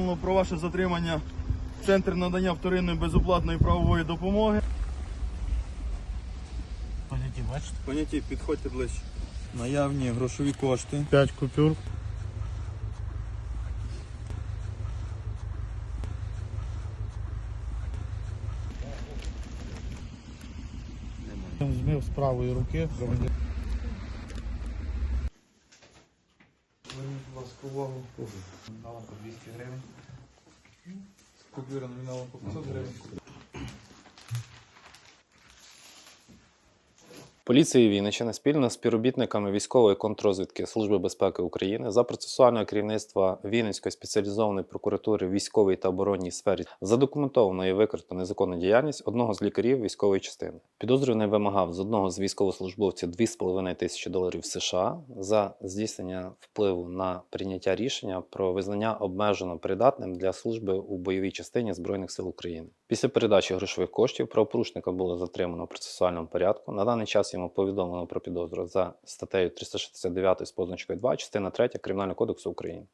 Про ваше затримання в Центр надання вторинної безоплатної правової допомоги. Поняті, бачите? Поняті, підходьте ближче. Наявні грошові кошти. 5 купюр. Змив з правої руки. Зверніть, будь ласка, увагу. Номіналом по 200 гривень. Купюра номіналом по 500 гривень. Поліція Вінниччини спільно з співробітниками військової контррозвідки Служби безпеки України за процесуального керівництва Вінницької спеціалізованої прокуратури в військовій та оборонній сфері задокументовано і викрито незаконну діяльність одного з лікарів військової частини. Підозрюваний вимагав з одного з військовослужбовців 2,5 тисячі доларів США за здійснення впливу на прийняття рішення про визнання обмежено придатним для служби у бойовій частині Збройних сил України. Після передачі грошових коштів правопорушника було затримано в процесуальному порядку. На даний час йому повідомлено про підозру за статтею 369 з позначкою 2, частина 3 Кримінального кодексу України.